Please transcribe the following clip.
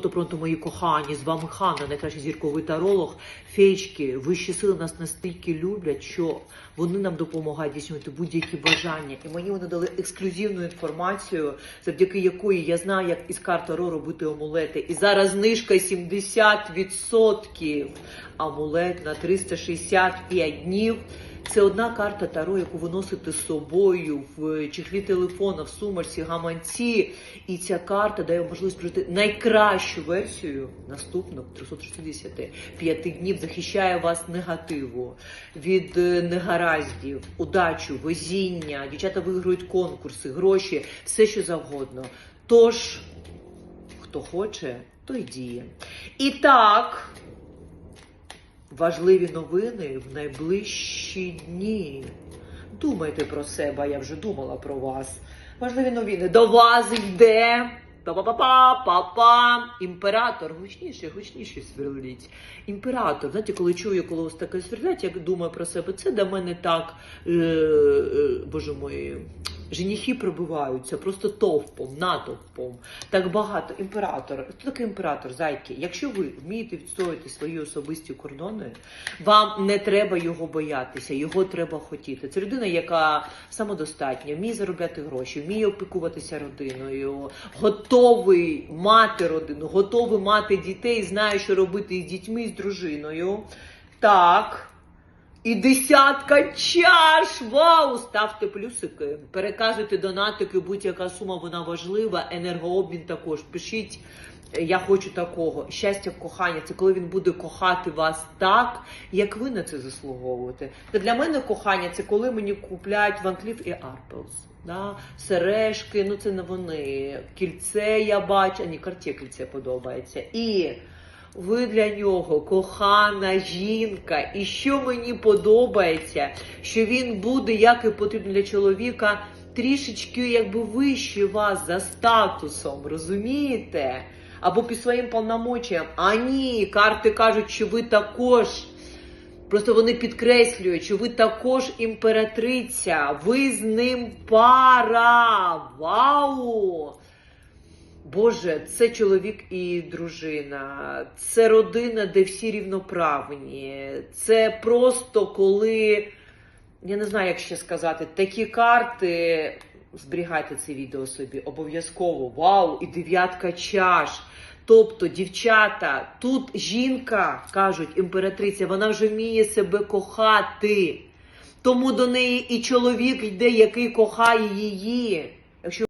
пронто, пронто, мої кохані, з вами Ханна, найкращий зірковий таролог. Феєчки, вищі сили нас настільки люблять, що вони нам допомагають здійснювати будь-які бажання. І мені вони дали ексклюзивну інформацію, завдяки якої я знаю, як із карт Таро робити амулети. І зараз знижка 70%. Амулет на 365 днів. Це одна карта Таро, яку ви носите з собою в чехлі телефона, в сумочці, гаманці. І ця карта дає можливість прожити найкращу версію наступних 365 днів, захищає вас негативу, від е, негараздів, удачу, везіння. Дівчата виграють конкурси, гроші, все що завгодно. Тож, хто хоче, той діє. І так. Важливі новини в найближчі дні. Думайте про себе, я вже думала про вас. Важливі новини. До вас йде. Па-па-па-па, папа. Імператор. Гучніше, гучніше сверліть. Імператор. Знаєте, коли чую, коли ось таке сверлять, я думаю про себе. Це до мене так, е, е, боже мой, женихи пробиваються просто товпом, натовпом. Так багато. Імператор. Хто такий імператор, зайки? Якщо ви вмієте відстояти свої особисті кордони, вам не треба його боятися, його треба хотіти. Це людина, яка самодостатня, вміє заробляти гроші, вміє опікуватися родиною, готовий мати родину, готовий мати дітей, знає, що робити із дітьми, з дружиною. Так. І десятка чаш! Вау! Ставте плюсики, переказуйте донатики, будь-яка сума вона важлива. Енергообмін також. Пишіть, е, я хочу такого. Щастя кохання це коли він буде кохати вас так, як ви на це заслуговуєте. Та для мене кохання це коли мені купляють Ван Кліф і Арпелс. Да? Сережки, ну це не вони. Кільце я бачу, а ні, карті кільце подобається. І ви для нього кохана жінка, і що мені подобається, що він буде, як і потрібно для чоловіка, трішечки якби вище вас за статусом, розумієте? Або під своїм повномочіям. А ні, карти кажуть, що ви також. Просто вони підкреслюють, що ви також імператриця, ви з ним пара. Вау! Боже, це чоловік і дружина, це родина, де всі рівноправні. Це просто коли, я не знаю, як ще сказати, такі карти. Зберігайте це відео собі, обов'язково. Вау! І дев'ятка чаш. Тобто, дівчата, тут жінка, кажуть, імператриця, вона вже вміє себе кохати. Тому до неї і чоловік йде, який кохає її. Якщо